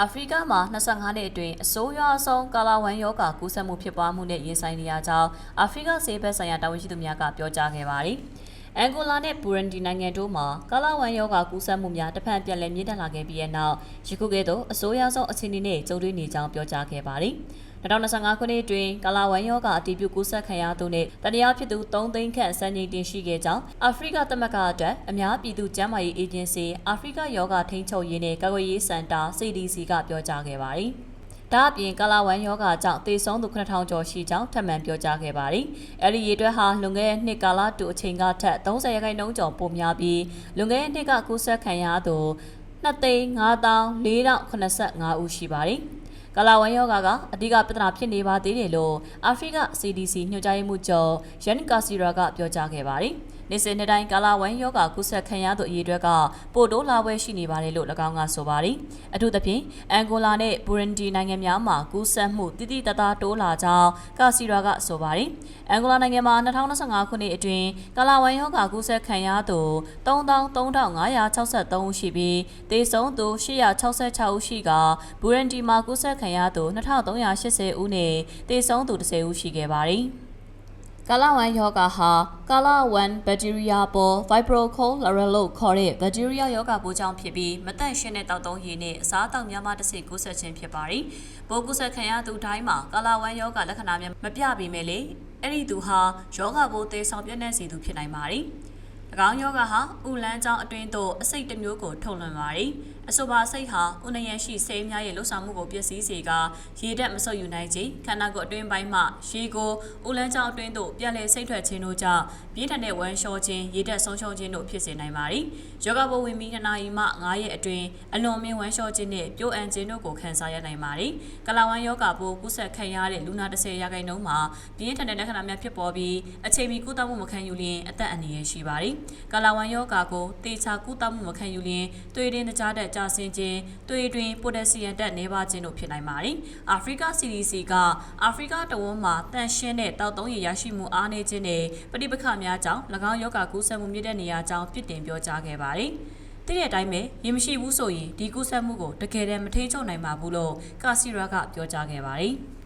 အာဖရိကမှာ25နှစ်အတွင်းအဆိုးရွားဆုံးကာလာဝမ်ယောဂါကူးစက်မှုဖြစ်ပွားမှုနဲ့ရင်ဆိုင်နေရကြောင်းအာဖရိကဆေးဘက်ဆိုင်ရာတာဝန်ရှိသူများကပြောကြားခဲ့ပါတယ်။အန်ဂိုလာနဲ့ဘူရန်ဒီနိုင်ငံတို့မှာကာလာဝမ်ယောဂါကူးစက်မှုများတစ်ဖက်ပြန်လည်မြင့်တက်လာခဲ့ပြီးတဲ့နောက်ယခုကဲ့သို့အဆိုးရွားဆုံးအခြေအနေနဲ့ကြုံတွေ့နေကြောင်းပြောကြားခဲ့ပါတယ်။ 2025ခုနှစ်အတွင်းကာလာဝမ်ယောဂါအတည်ပြုကူးစက်ခံရသူနဲ့တတရားဖြစ်သူ3သိန်းခန့်စံချိန်တင်ရှိခဲ့ကြောင်းအာဖရိကသမဂ္ဂအတွက်အများပြည်သူ့ကျန်းမာရေးအေဂျင်စီအာဖရိကယောဂါထိန်းချုပ်ရေးနဲ့ကာကွယ်ရေးစင်တာ CDC ကပြောကြားခဲ့ပါတယ်။ဒါအပြင်ကာလာဝမ်ယောဂါကြောင့်သေဆုံးသူ9000ကျော်ရှိကြောင်းထပ်မံပြောကြားခဲ့ပါတယ်။အဲဒီရေတွက်ဟာလွန်ခဲ့တဲ့နှစ်ကာလတူအချိန်ကထက်30ရာခိုင်နှုန်းကျော်ပိုများပြီးလွန်ခဲ့တဲ့နှစ်ကကူးစက်ခံရသူ2,5485ဦးရှိပါတယ်။ ကာလာဝမ်ယောဂါကအဓိကပြဿနာဖြစ်နေပါသေးတယ်လို့အာဖရိက CDC ညွှန်ကြားရေးမှူးချုပ်ယန်ကာစီရာကပြောကြားခဲ့ပါတယ်။ နေစဉ်နှစ်တိုင်းကာလာဝမ်ယောဂါကူးစက်ခံရသူအရေးအတွက်ကပိုတိုးလာပွဲရှိနေပါတယ်လို့၎င်းကဆိုပါတယ်။အထူးသဖြင့်အန်ဂိုလာနဲ့ဘူရန်ဒီနိုင်ငံများမှာကူးစက်မှုတိတိတသားတိုးလာကြောင်းကာစီရာကဆိုပါတယ်။အန်ဂိုလာနိုင်ငံမှာ2025ခုနှစ်အတွင်းကာလာဝမ်ယောဂါကူးစက်ခံရသူ33,563ဦးရှိပြီးသေဆုံးသူ866ဦးရှိကဘူရန်ဒီမှာကူးစက်ခံရသူ2380ဦးနဲ့သေဆုံးသူ10ဦးရှိခဲ့ပါတယ်။ ကာလဝမ်ယောဂါဟာကာလဝမ်ဘက်တီးရီးယားပေါ် Vibrocholeral လို့ခေါ်တဲ့ဘက်တီးရီးယားယောဂါပိုးကြောင့်ဖြစ်ပြီးမတန့်ရှင်းတဲ့တောက်သုံးရည်နဲ့အစားအသောက်များမှတစ်စိကူးစက်ခြင်းဖြစ်ပါတယ်။ပိုးကူးစက်ခံရသူတိုင်းမှာကာလဝမ်ယောဂါလက္ခဏာများမပြပေမဲ့လေအဲ့ဒီသူဟာယောဂါပိုးသေးဆောင်ပြည့်နေစေသူဖြစ်နိုင်ပါတယ်။၎ င်းယောဂါဟာဥလန်းကြောင်းအတွင်းသို့အစိတ်တစ်မျိုးကိုထုတ်လွှင့်ပါတယ်။အဆိုပါစိတ်ဟာဥနယံရှိစိတ်များရဲ့လှုပ်ဆောင်မှုကိုပျက်စီးစေကရေတက်မဆုပ်ယူနိုင်ခြင်းခန္ဓာကိုယ်အတွင်းပိုင်းမှရေကိုဥလန်းကြောင်းအတွင်းသို့ပြန်လည်စိတ်ထွက်ခြင်းတို့ကြောင့်ပြင်းထန်တဲ့ဝမ်းလျှောခြင်းရေတက်ဆုံးရှုံးခြင်းတို့ဖြစ်စေနိုင်ပါသည်။ယောဂဘဝင်ပြီး2နာရီမှ9ရက်အတွင်းအလွန်မြင့်ဝမ်းလျှောခြင်းနဲ့ပြိုအန်ခြင်းတို့ကိုခံစားရနိုင်ပါသည်။ကလာဝမ်းယောဂပိုးကူးစက်ခံရတဲ့လူနာ30ရာခိုင်နှုန်းမှာပြင်းထန်တဲ့လက္ခဏာများဖြစ်ပေါ်ပြီးအချိန်မီကုသမှုမခံယူလျင်အသက်အန္တရာယ်ရှိပါသည်။ကလာဝမ်းယောဂကိုတေချာကုသမှုမခံယူလျင်တွေ့ရင်တကြားတဲ့ကြာဆင်းခြင်းသွေးတွင်ပိုတက်ဆီယမ်တက်နေပါခြင်းတို့ဖြစ်နိုင်ပါတယ်။အာဖရိက CDC ကအာဖရိကတဝန်းမှာတန်ရှင်းတဲ့တောက်သုံးရရရှိမှုအားနည်းခြင်းနဲ့ပဋိပက္ခများကြောင့်၎င်းယောဂကူးစက်မှုမြင့်တဲ့နေရာကြောင့်ပြစ်တင်ပြောကြားခဲ့ပါတယ်။တည့်တဲ့အတိုင်းပဲရင်မရှိဘူးဆိုရင်ဒီကူးစက်မှုကိုတကယ်တမ်းမထိန်ချုပ်နိုင်ပါဘူးလို့ကာစီရာကပြောကြားခဲ့ပါတယ်။